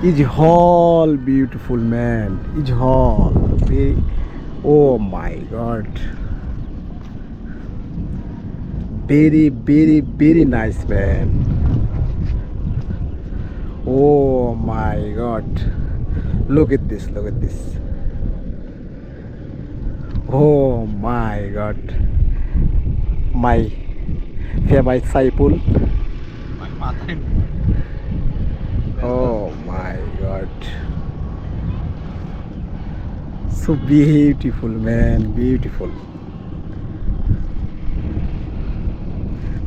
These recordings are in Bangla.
is all beautiful man is all very oh my god very very very nice man oh my god look at this look at this oh my god my favorite saipul Oh my god. So beautiful, man. Beautiful.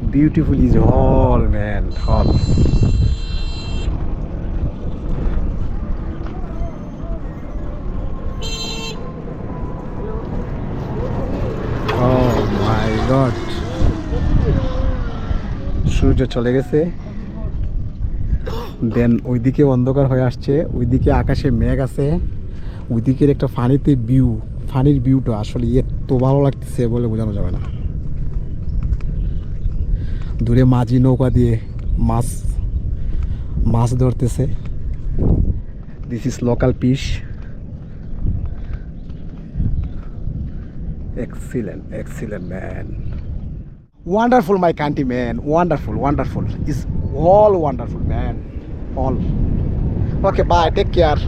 Beautiful is all, man. All. Oh. সূর্য চলে গেছে দেন ওইদিকে অন্ধকার হয়ে আসছে ওইদিকে আকাশে মেঘ আছে ওইদিকের একটা ফানিতে ভিউ ফানির ভিউটা আসলে এত ভালো লাগতেছে বলে বোঝানো যাবে না। দূরে মাঝি নৌকা দিয়ে মাছ মাছ ধরতেছে। This is local piece excellent excellent man wonderful my country man wonderful wonderful is all wonderful man all okay bye take care.